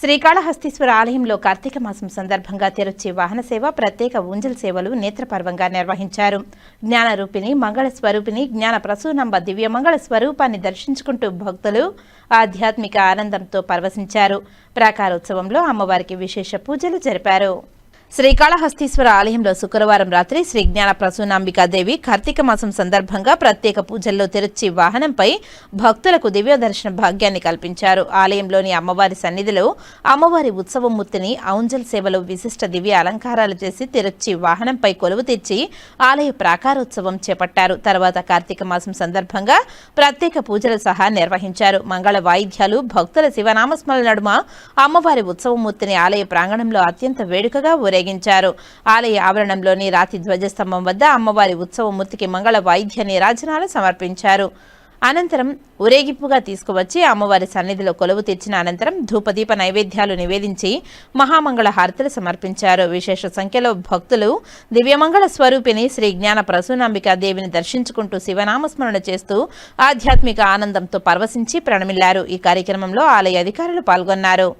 శ్రీకాళహస్తీశ్వర ఆలయంలో కార్తీక మాసం సందర్భంగా తెరొచ్చే వాహన సేవ ప్రత్యేక ఉంజల్ సేవలు నేత్రపర్వంగా నిర్వహించారు. జ్ఞాన రూపిణి మంగళ స్వరూపిణి జ్ఞాన ప్రసూనంబ దివ్య మంగళ స్వరూపాన్ని దర్శించుకుంటూ భక్తులు ఆధ్యాత్మిక ఆనందంతో పరవశించారు. ప్రాకారోత్సవంలో అమ్మవారికి విశేష పూజలు జరిపారు. శ్రీకాళహస్తీశ్వర ఆలయంలో శుక్రవారం రాత్రి శ్రీ జ్ఞాన ప్రసూనాంబికాదేవి కార్తీక మాసం సందర్భంగా ప్రత్యేక పూజల్లో తెరచి వాహనంపై భక్తులకు దివ్య దర్శన భాగ్యాన్ని కల్పించారు. ఆలయంలోని అమ్మవారి సన్నిధిలో అమ్మవారి ఉత్సవమూర్తిని ఔంజల్ సేవలో విశిష్ట దివ్య అలంకారాలు చేసి తెరచి వాహనంపై కొలువు తెచ్చి ఆలయ ప్రాకారోత్సవం చేపట్టారు. తర్వాత కార్తీక మాసం సందర్భంగా ప్రత్యేక పూజలు సహా నిర్వహించారు. మంగళ వాయిద్యాలు భక్తుల శివనామస్మరణ నడుమ అమ్మవారి ఉత్సవమూర్తిని ఆలయ ప్రాంగణంలో అత్యంత వేడుకగా ఊరేగించారు ఆలయ ఆవరణంలోని రాతి ధ్వజస్తంభం వద్ద అమ్మవారి ఉత్సవమూర్తికి మంగళ వాయిద్య నీరాజనాలు సమర్పించారు. అనంతరం ఊరేగింపుగా తీసుకువచ్చి అమ్మవారి సన్నిధిలో కొలువు తెచ్చిన అనంతరం ధూపదీప నైవేద్యాలు నివేదించి మహామంగళ హారతులు సమర్పించారు. విశేష సంఖ్యలో భక్తులు దివ్యమంగళ స్వరూపిణి శ్రీ జ్ఞాన ప్రసూనాంబికా దేవిని దర్శించుకుంటూ శివనామస్మరణ చేస్తూ ఆధ్యాత్మిక ఆనందంతో పరవశించి ప్రణమిల్లారు. ఈ కార్యక్రమంలో ఆలయ అధికారులు పాల్గొన్నారు.